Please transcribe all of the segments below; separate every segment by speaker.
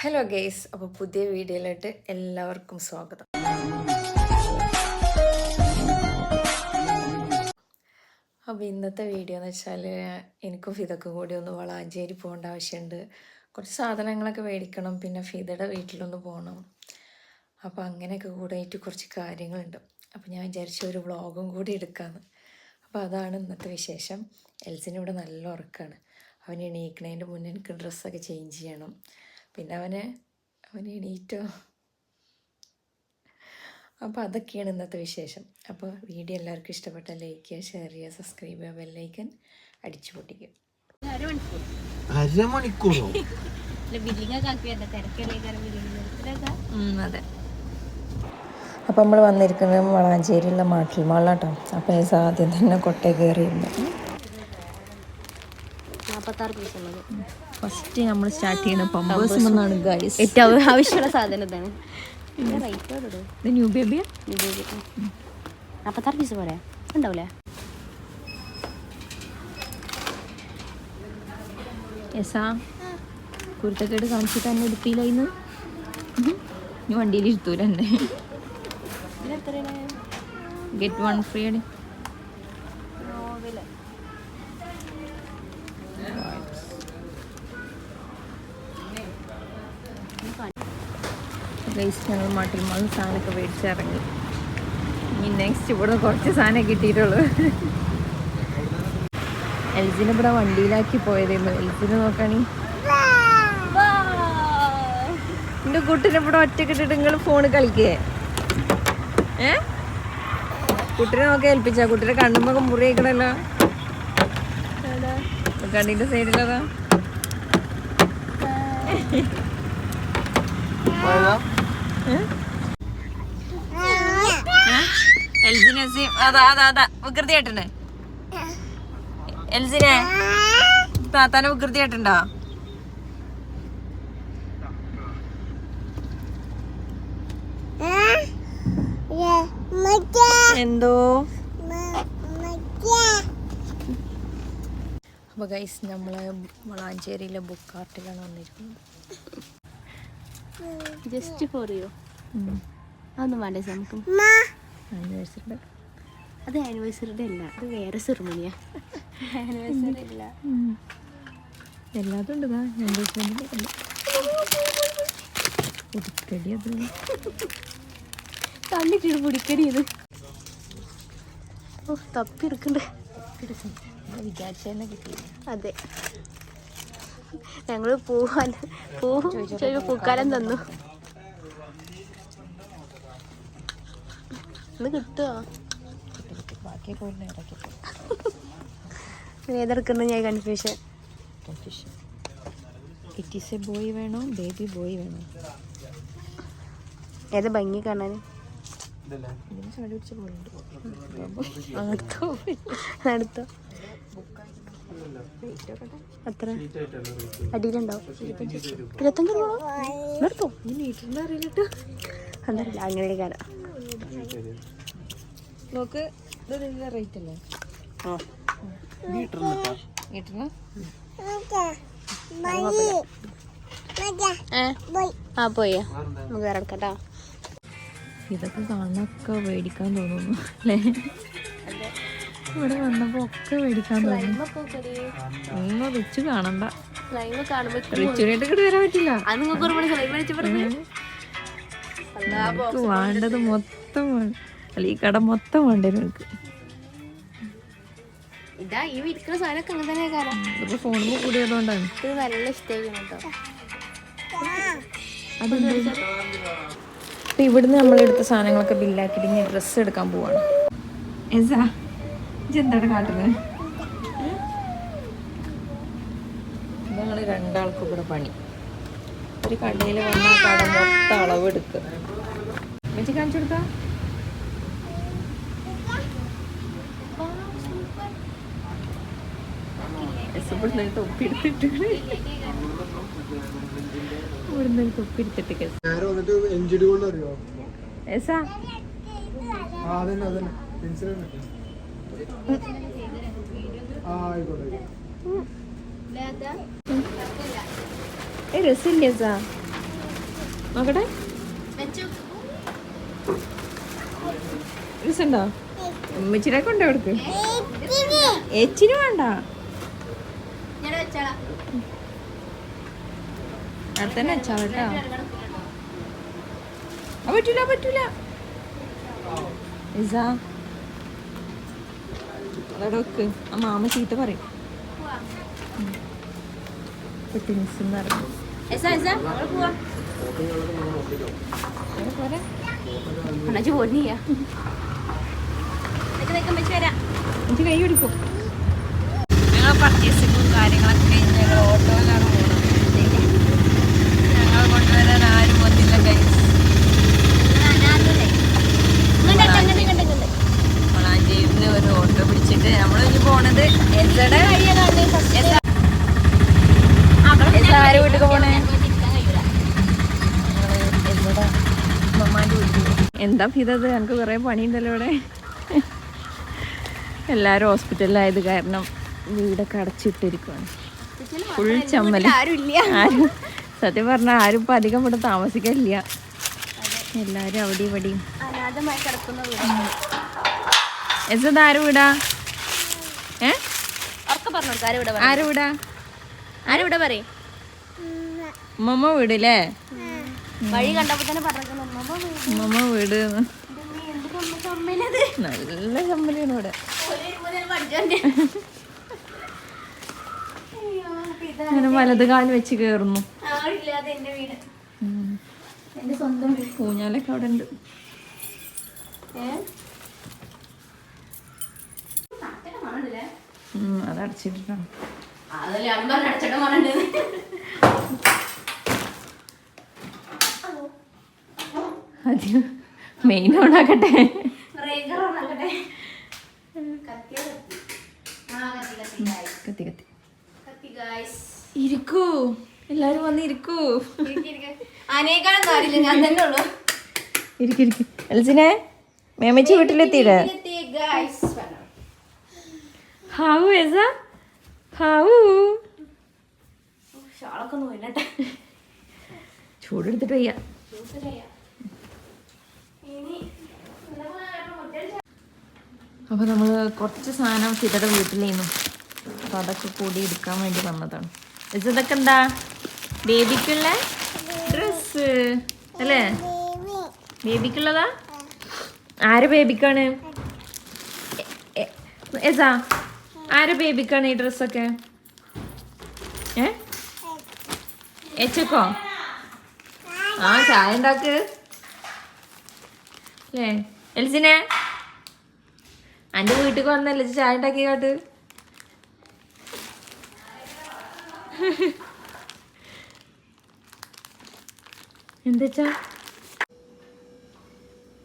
Speaker 1: Hello guys അപ്പോൾ പുതിയ വീഡിയോയിലോട്ട് എല്ലാവർക്കും സ്വാഗതം. അപ്പോൾ ഇന്നത്തെ വീഡിയോ എന്ന് വെച്ചാൽ എനിക്കും ഫിദക്കും കൂടി ഒന്ന് വളാഞ്ചേരി പോകേണ്ട ആവശ്യമുണ്ട്. കുറച്ച് സാധനങ്ങളൊക്കെ മേടിക്കണം പിന്നെ ഫിതയുടെ വീട്ടിലൊന്ന് പോകണം. അപ്പോൾ അങ്ങനെയൊക്കെ കൂടെയായിട്ട് കുറച്ച് കാര്യങ്ങളുണ്ട്. അപ്പോൾ ഞാൻ വിചാരിച്ച ഒരു വ്ളോഗും കൂടി എടുക്കാമെന്ന് അപ്പോൾ അതാണ് ഇന്നത്തെ വിശേഷം. എൽസിന് ഇവിടെ നല്ല ഉറക്കമാണ് അവൻ എണീക്കണതിന്റെ മുന്നേ എനിക്ക് ഡ്രസ്സൊക്കെ ചേഞ്ച് ചെയ്യണം. പിന്നെ അവനെ അവൻ എണീറ്റോ? അപ്പോൾ അതൊക്കെയാണ് ഇന്നത്തെ വിശേഷം. അപ്പോൾ വീഡിയോ എല്ലാവർക്കും ഇഷ്ടപ്പെട്ട ലൈക്ക് ചെയ്യുക ഷെയർ ചെയ്യുക സബ്സ്ക്രൈബ് ചെയ്യുക ബെല്ലൈക്കൻ അടിച്ചു പൊട്ടിക്കും.
Speaker 2: അരമണിക്കൂറോ?
Speaker 1: അതെ. അപ്പോൾ നമ്മൾ വന്നിരിക്കുന്നത് വളാഞ്ചേരിയിലുള്ള മാട്ടിൽ മാളാട്ടോ അപ്പോൾ ഈ ആദ്യം തന്നെ കൊട്ടേ കയറിയിരുന്നു.
Speaker 3: നാൽപ്പത്താറ് പീസ് ഉള്ളത്
Speaker 1: ഫസ്റ്റ് നമ്മൾ സ്റ്റാർട്ട് ചെയ്യുന്ന പമ്പേഴ്സ് എന്നാണ് ഗൈസ്
Speaker 3: ഏറ്റവും ആവശ്യമുള്ള സാധനത്താണ്
Speaker 1: ഇത് ന്യൂ ബേബിയാ
Speaker 3: നാൽപ്പത്താറ് പീസ് പോരെ? ഉണ്ടാവില്ലേ
Speaker 1: എസാ കുരുത്തക്കേട് കാണിച്ചിട്ട് തന്നെ എടുത്തില്ലായിന്ന് ഇനി വണ്ടിയിൽ ഇരുത്തൂല എന്നെ
Speaker 3: ഇതിനെത്രയാണ്
Speaker 1: ഗെറ്റ് വൺ ഫ്രീ ഗൈസ് ഞങ്ങൾ മാട്ടിൽ മാൾ സാധനമൊക്കെ മേടിച്ചിറങ്ങി ഇനി നെക്സ്റ്റ് ഇവിടെ കുറച്ച് സാധനം കിട്ടിയിട്ടുള്ളൂ. എൽജിനെ ഇവിടെ വണ്ടിയിലാക്കി പോയതായിരുന്നു എൽജിനെ നോക്കണി. എന്റെ കുട്ടിനെ ഇവിടെ ഒറ്റക്കിട്ടിട്ട് നിങ്ങൾ ഫോണ് കളിക്കേ? ഏ? കുട്ടിനെ നോക്കി ഏൽപ്പിച്ച? കുട്ടിനെ കണ്ണുമ്പോ മുറി വയ്ക്കണല്ലോ കണ്ണിന്റെ സൈഡിലതാ എൽസിനെ താത്താനെ വികൃതി ആയിട്ടുണ്ടോ എന്തോ? അപ്പൊ ഗൈസ് നമ്മൾ വളാഞ്ചേരിയിലെ ബുക്ക് ആർട്ടിലാണ് വന്നിരിക്കുന്നത്.
Speaker 3: ജസ്റ്റ് ഫോർ യു അതൊന്നും വേണ്ടേ നമുക്ക്
Speaker 1: ആനിവേഴ്സറിയുടെ
Speaker 3: അത് ആനിവേഴ്സറിയുടെ അല്ല അത് വേറെ സെറിമണിയാ ആനിവേഴ്സറി ഇല്ല
Speaker 1: എല്ലാതും ഉണ്ട് അത്.
Speaker 3: പിടിക്കടി ഇത്. ഓ തപ്പി എടുക്കണ്ടേ.
Speaker 1: വിചാരിച്ചതന്നെ കിട്ടി
Speaker 3: അതെ. ഞങ്ങൾ പൂവാൻ പൂ ചോദിച്ചു പൂക്കാലം തന്നു. ഇന്ന് കിട്ടുമോ ഏതെടുക്കുന്നത് ഞാൻ confusion
Speaker 1: confusion it is a boy വേണോ ബേബി ബോയ് വേണോ
Speaker 3: ഏത് ഭംഗി കാണാൻ?
Speaker 1: നടത്തോ നടത്തോ
Speaker 3: അടുത്തോ അടുത്തോ? എത്ര അടിയിലുണ്ടാവും ഇരുപത്തഞ്ച് രൂപ നിർത്തോ.
Speaker 1: ഈ മീറ്ററിന്റെ അറിയില്ലട്ടോ.
Speaker 3: അതല്ല അങ്ങനെ
Speaker 1: നോക്ക് റേറ്റ് അല്ലേ?
Speaker 3: ആ. പോയോ. നമുക്ക് വേറെ എടുക്കട്ടോ
Speaker 1: ഇതൊക്കെ കാണാനൊക്കെ മേടിക്കാൻ തോന്നുന്നു അല്ലേ? ഇവിടെ വന്നപ്പോ ഒക്കെ മേടിക്കാൻ തോന്നുന്നു ഒന്നും റിച്ച് കാണണ്ട റിച്ചുനായിട്ട് വരാൻ പറ്റില്ല. വേണ്ടത് മൊത്തം അല്ല ഈ കട മൊത്തം വേണ്ട എനിക്ക്
Speaker 3: ഇതാ ഈ വിരിക്കുന്ന സാധനമൊക്കെ അങ്ങനെ തന്നെ കാരണം.
Speaker 1: ഇതിപ്പോ ഫോണിൽ കൂടിയതുകൊണ്ടാണ്.
Speaker 3: ഇത് നല്ല ഇഷ്ടമായി കേട്ടോ.
Speaker 1: അപ്പൊ ഇവിടുന്ന് നമ്മളെടുത്ത സാധനങ്ങളൊക്കെ ബില്ലാക്കിയിട്ട് ഇനി ഡ്രസ്സ് എടുക്കാൻ പോവാണ്. എസാ എന്താണ് കാട്ടുന്നത്? ഇതാണ് രണ്ടാൾക്കും ഇവിടെ പണി. ഒരു കടയിൽ വന്നാൽ കട മൊത്തം അളവ് എടുക്കുക കാണിച്ചു ഇവിടുന്ന് ഇവിടുന്ന് എസാ
Speaker 2: അതന്നെ അതന്നെ. പെൻസിൽ
Speaker 1: ഏ രസമില്ലേ സാ നോക്കട്ടെ. രസമുണ്ടോ? ഉമ്മച്ചിനെ കൊണ്ടോ അവർക്ക് എച്ചിന് വേണ്ട. അടുത്തന്നെ വെച്ചാ കേട്ടോ. പറ്റൂല പറ്റൂല. ഇസാ അതവിടെ വെക്ക്. ആ മാമ ചീത്ത പറയും. എനിക്ക് കൈ പിടിക്കും. ഞങ്ങൾ പർച്ചേസിങ്ങും കാര്യങ്ങളൊക്കെ കഴിഞ്ഞ് ഞങ്ങൾ ഓട്ടോയിലാണ് പോകുന്നത് ഞങ്ങൾ കൊണ്ടുവരാൻ ആരും വന്നില്ല കൈ വളാഞ്ചേരിന്ന് ഒരു ഓട്ടോ പിടിച്ചിട്ട് നമ്മൾ ഇനി പോണത് എന്തടെ ആര് വീട്ടിൽ പോണേ എന്താ ഇതത് എനിക്ക് കുറേ പണിയുണ്ടല്ലോ ഇവിടെ. എല്ലാവരും ഹോസ്പിറ്റലിലായത് കാരണം വീടൊക്കെ അടച്ചിട്ടിരിക്കുവാണ്. ഫുൾ ചമ്മൽ ആരും സത്യം പറഞ്ഞാൽ ആരും ഇപ്പം അധികം ഇവിടെ താമസിക്കില്ല എല്ലാവരും അവിടെ ഇവിടെയും. എസത് ആരും വിടാ? ഏ?
Speaker 3: ആരും ഇവിടെ
Speaker 1: ആരും വീടാ?
Speaker 3: ആരും പറയും
Speaker 1: ഉമ്മമ്മ വീടല്ലേ
Speaker 3: വഴി കണ്ടപ്പോ തന്നെ പറഞ്ഞു
Speaker 1: ഉമ്മമ്മ വീട് നല്ല ചമ്മലാണ് ഇവിടെ. അങ്ങനെ വലത് കാൽ വെച്ച് കയറുന്നു പൂഞ്ഞാലൊക്കെ അവിടെ ഉണ്ട്. ഉം, അത് അടച്ചിട്ടിട്ടാണ്.
Speaker 3: അതല്ലേ അമ്മ അടച്ചിട്ട് പോണുണ്ട്
Speaker 1: ആദ്യം മെയിൻ ഓണാക്കട്ടെ
Speaker 3: കത്തി കത്തി.
Speaker 1: ഇരിക്കൂ. എല്ലാരും വന്ന് ഇരിക്കൂ. എൽസിനെ മേമച്ചി വീട്ടിലെത്തിയില്ലേ? ഹാവു എസ ഹാവു
Speaker 3: ഷാളൊക്കെ
Speaker 1: ചൂടെടുത്തിട്ട് വയ്യ. അപ്പോൾ നമ്മൾ കുറച്ച് സാധനം ചിതയുടെ വീട്ടിലേന്നു. അപ്പോൾ അതൊക്കെ കൂടി എടുക്കാൻ വേണ്ടി വന്നതാണ്. ഇത് ഇതൊക്കെ എന്താ? ബേബിക്കുള്ള ഡ്രസ്സ്. അല്ലേ? ബേബിക്കുള്ളതാ? ആര് ബേബിക്കാണ്? എസാ? ആര് ബേബിക്കാണ് ഈ ഡ്രസ്സൊക്കെ? ഏ? എച്ചക്കോ ആ ചായ ഉണ്ടാക്ക്. അല്ലേ എൽസിനെ? എന്റെ വീട്ടിൽ വന്നല്ലേ ചായ ഉണ്ടാക്കി കാട്ട് എന്താച്ചാ?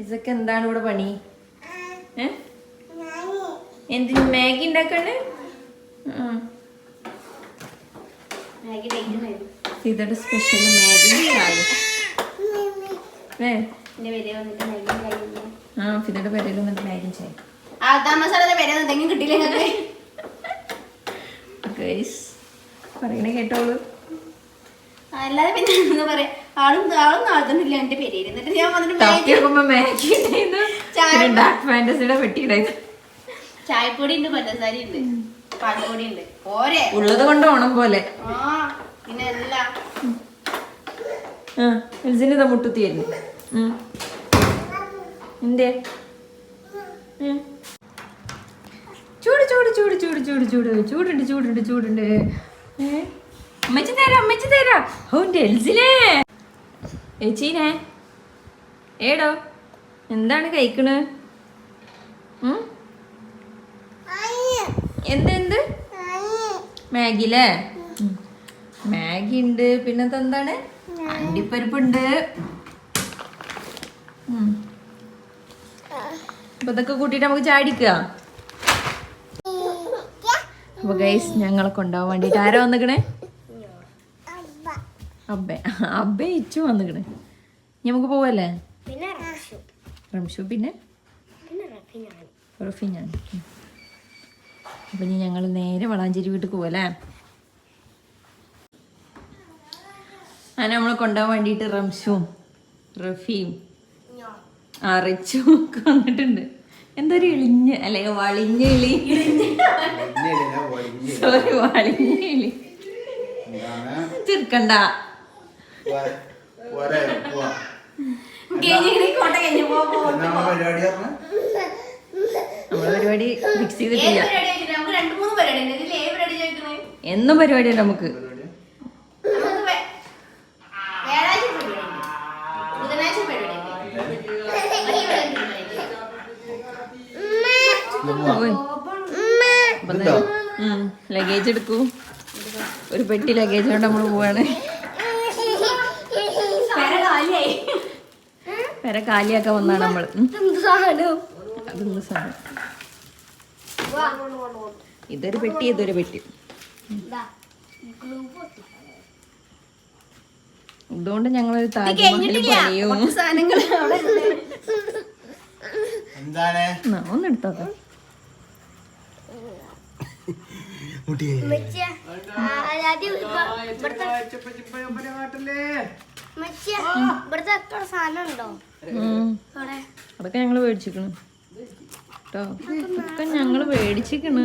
Speaker 1: ഇതൊക്കെ എന്താണ് ഇവിടെ പണി? ഏ? എന്തിന് മാഗി
Speaker 3: വരും.
Speaker 1: ഇതൊരു സ്പെഷ്യൽ മാഗി ഏ? ആ ഫിദയുടെ പേരിൽ വന്നിട്ട് മാഗി ചായ
Speaker 3: ആ താമസാലത്തെ പേര് എന്തെങ്കിലും കിട്ടിയില്ല നിങ്ങൾക്ക്?
Speaker 1: ഗൈസ് പറയണേ കേട്ടോളൂ.
Speaker 3: അല്ലാതെ പിന്നെ എന്താ പറയാ? ആളും ആളും നാളത്തൊന്നുമില്ല എന്റെ പേര് എന്നിട്ട് ഞാൻ വന്നിട്ട് ചായപ്പൊടി ഉണ്ട് പഞ്ചസാര ഉണ്ട് പാൽപ്പൊടി ഉണ്ട് പോരെ.
Speaker 1: ഉള്ളത് കൊണ്ട് ഓണം പോലെ.
Speaker 3: ആ പിന്നെ എല്ലാം.
Speaker 1: മുട്ടുത്തിയായിരുന്നു എന്തേ? ചൂട് ചൂട് ചൂട് ചൂട് ചൂട് ചൂട്. ചൂടുണ്ട് ചൂടുണ്ട് ചൂടുണ്ട്. അമ്മച്ചി തരാം അമ്മച്ചി തരാം. ഓ എൽസിനെ. ഏച്ചീനെ. ഏടോ എന്താണ് കഴിക്കണ്? എന്തെന്ത് എന്ത് എന്ത്? മാഗി അല്ലേ മാഗി ഉണ്ട്. പിന്നെന്താണ് അണ്ടിപ്പരിപ്പുണ്ട്. അപ്പൊ ഇതൊക്കെ കൂട്ടിയിട്ട് നമുക്ക് ചാടിക്കുക അപ്പൊ ഗൈസ് ഞങ്ങളെ കൊണ്ടുപോകാൻ വേണ്ടിട്ട് ആരാ വന്നിക്കണേ? അബ്ബെ. അബ്ബെ ഇച്ചു വന്നിക്കണേ. നമുക്ക് പോവല്ലേ?
Speaker 3: റംഷു.
Speaker 1: പിന്നെ?
Speaker 3: റഫി ഞാൻ.
Speaker 1: അപ്പൊ ഇനി ഞങ്ങൾ നേരെ വളാഞ്ചേരി വീട്ടിൽ പോവല്ലേ? അങ്ങനെ നമ്മളെ കൊണ്ടുപോകാൻ വേണ്ടിയിട്ട് റംഷും റഫീം ഒക്കെ വന്നിട്ടുണ്ട്. എന്തൊരു ഇളിഞ്ഞ് അല്ലെ വളിഞ്ഞ ഇളി. സോറി വളിഞ്ഞ ഇളി.
Speaker 3: ചെറുക്കണ്ട.
Speaker 1: നമ്മളെ പരിപാടി ഫിക്സ് ചെയ്തിട്ടില്ല.
Speaker 3: ഏത് പരിപാടി വെച്ചിട്ട് നമുക്ക് രണ്ട് മൂന്ന് പരിപാടി ഉണ്ട് ഇതിൽ ഏത് പരിപാടി ചോദിക്കുന്നത്
Speaker 1: എന്നും പരിപാടിയാണ് നമുക്ക്
Speaker 3: നമുക്ക് വേ- വ്യാഴാഴ്ച പരിപാടി ഉണ്ട് ബുധനാഴ്ച പരിപാടി ഉണ്ട് വലിയ പരിപാടി ഉണ്ട്.
Speaker 1: ലഗേജ് എടുക്കൂ. ഒരു പെട്ടി ലഗേജ് കൊണ്ട് നമ്മൾ പോവാണ്.
Speaker 3: പെര
Speaker 1: കാലിയൊക്കെ കാലിയാക്കാൻ വന്നാണ് നമ്മൾ അതൊന്ന് സാധനം? ഇതൊരു പെട്ടി ഇതൊരു പെട്ടി. ഇതുകൊണ്ട് ഞങ്ങളൊരു താജ്മഹൽ പണിയും.
Speaker 3: സാധനങ്ങൾ അവിടെ.
Speaker 1: അതൊക്കെ ഞങ്ങൾ മേടിച്ചിക്കണ്. കേട്ടോ ഞങ്ങൾ ഞങ്ങൾ മേടിച്ചിക്കണ്.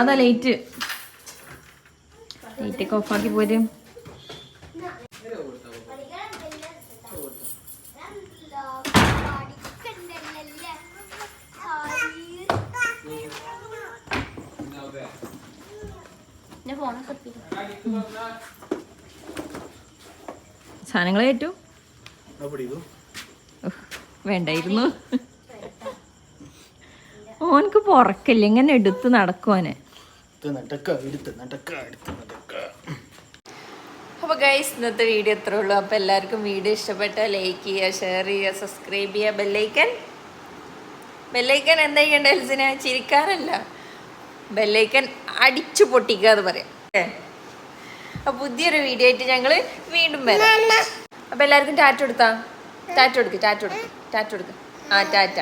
Speaker 1: അതാ ലൈറ്റ് ലൈറ്റൊക്കെ ഓഫാക്കി പോരും. സാധനങ്ങൾ ഏറ്റു. വേണ്ടായിരുന്നു. ഓനക്ക് പൊറക്കില്ല ഇങ്ങനെ എടുത്ത് നടക്കുവാനെ
Speaker 2: അപ്പൊ എടുത്ത് നടക്ക എടുത്ത് നടക്ക
Speaker 1: അപ്പോൾ ഗൈസ് ഇന്നത്തെ വീഡിയോ ഇത്രേ ഉള്ളൂ. അപ്പോൾ എല്ലാവർക്കും വീഡിയോ ഇഷ്ടപ്പെട്ടാൽ ലൈക്ക് ചെയ്യുക ഷെയർ ചെയ്യുക സബ്സ്ക്രൈബ് ചെയ്യുക ബെല്ലൈക്കൻ ബെല്ലൈക്കൻ എന്താ ചെയ്യേണ്ട എൽസിനെ? ചിരിക്കാറല്ല ബെല്ലൈക്കൻ അടിച്ചു പൊട്ടിക്കുക എന്ന് പറയാം. അപ്പോൾ പുതിയൊരു വീഡിയോ ആയിട്ട് ഞങ്ങൾ വീണ്ടും വരാം. അപ്പോൾ എല്ലാവർക്കും ടാറ്റ കൊടുത്താ ടാറ്റ കൊടുക്ക് ടാറ്റ കൊടുക്ക് ടാറ്റ കൊടുക്ക് ആ ടാറ്റ.